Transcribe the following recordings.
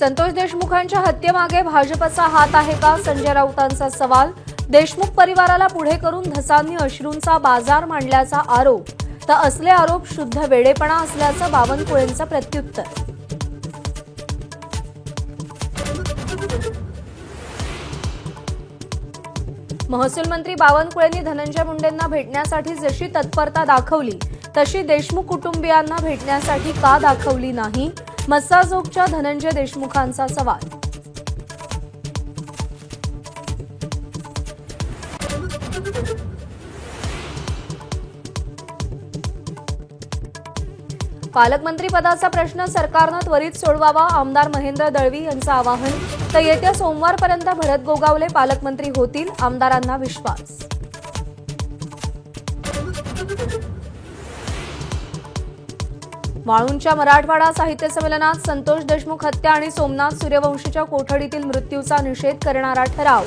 संतोष देशमुखांच्या हत्येमागे भाजपचा हात आहे का? संजय राऊतांचा सवाल. देशमुख परिवाराला पुढे करून धसांनी अश्रूंचा बाजार मांडल्याचा आरोप. तर असले आरोप शुद्ध वेडेपणा असल्याचं बावनकुळेंचं प्रत्युत्तर. महसूल मंत्री बावनकुळेंनी धनंजय मुंडेंना भेटण्यासाठी जशी तत्परता दाखवली तशी देशमुख कुटुंबियांना भेटण्यासाठी का दाखवली नाही? मस्साजोगच्या धनंजय देशमुखांचा सवाल. पालकमंत्री पदाचा प्रश्न सरकारनं त्वरित सोडवावा आमदार महेंद्र दळवी यांचं आवाहन. तर येत्या सोमवारपर्यंत भरत गोगावले पालकमंत्री होतील आमदारांना विश्वास. वाळूंच्या मराठवाडा साहित्य संमेलनात संतोष देशमुख हत्या आणि सोमनाथ सूर्यवंशीच्या कोठडीतील मृत्यूचा निषेध करणारा ठराव.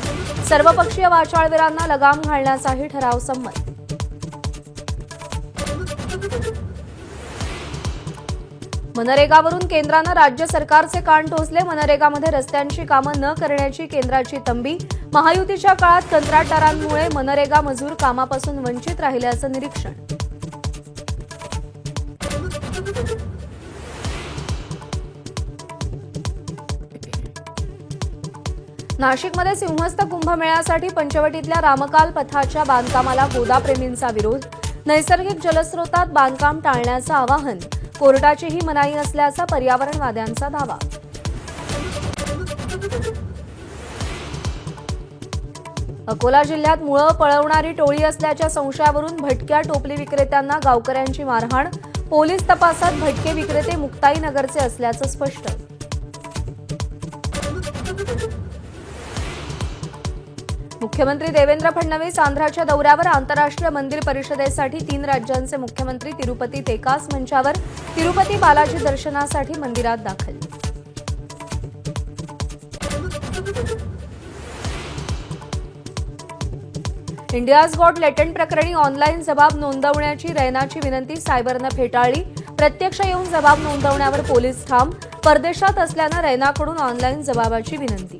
सर्वपक्षीय वाचाळवीरांना लगाम घालण्याचाही ठराव संमत. मनरेगावरून केंद्रानं राज्य सरकारचे कान टोचले मनरेगामध्ये रस्त्यांची कामं न करण्याची केंद्राची तंबी. महायुतीच्या काळात कंत्राटदारांमुळे मनरेगा मजूर कामापासून वंचित राहिल्याचं निरीक्षण. नाशिकमध्ये सिंहस्थ कुंभमेळ्यासाठी पंचवटीतल्या रामकाल पथाच्या बांधकामाला गोदाप्रेमींचा विरोध. नैसर्गिक जलस्रोतात बांधकाम टाळण्याचं आवाहन. कोर्टाचीही मनाई असल्याचा पर्यावरणवाद्यांचा दावा. अकोला जिल्ह्यात मुळं पळवणारी टोळी असल्याच्या संशयावरून भटक्या टोपली विक्रेत्यांना गावकऱ्यांची मारहाण. पोलीस तपासात भटके विक्रेते मुक्ताईनगरचे असल्याचं स्पष्ट. मुख्यमंत्री देवेंद्र फडणवीस आंध्राच्या दौऱ्यावर आंतरराष्ट्रीय मंदिर परिषदेसाठी तीन राज्यांचे मुख्यमंत्री तिरुपती तेकास मंचावर तिरुपती बालाजी दर्शनासाठी मंदिरात दाखल. इंडियाज गॉट लेटंट प्रकरणी ऑनलाईन जबाब नोंदवण्याची रैनाची विनंती सायबरनं फेटाळली. प्रत्यक्ष येऊन जबाब नोंदवण्यावर पोलीस ठाम. परदेशात असल्यानं रैनाकडून ऑनलाईन जबाबाची विनंती.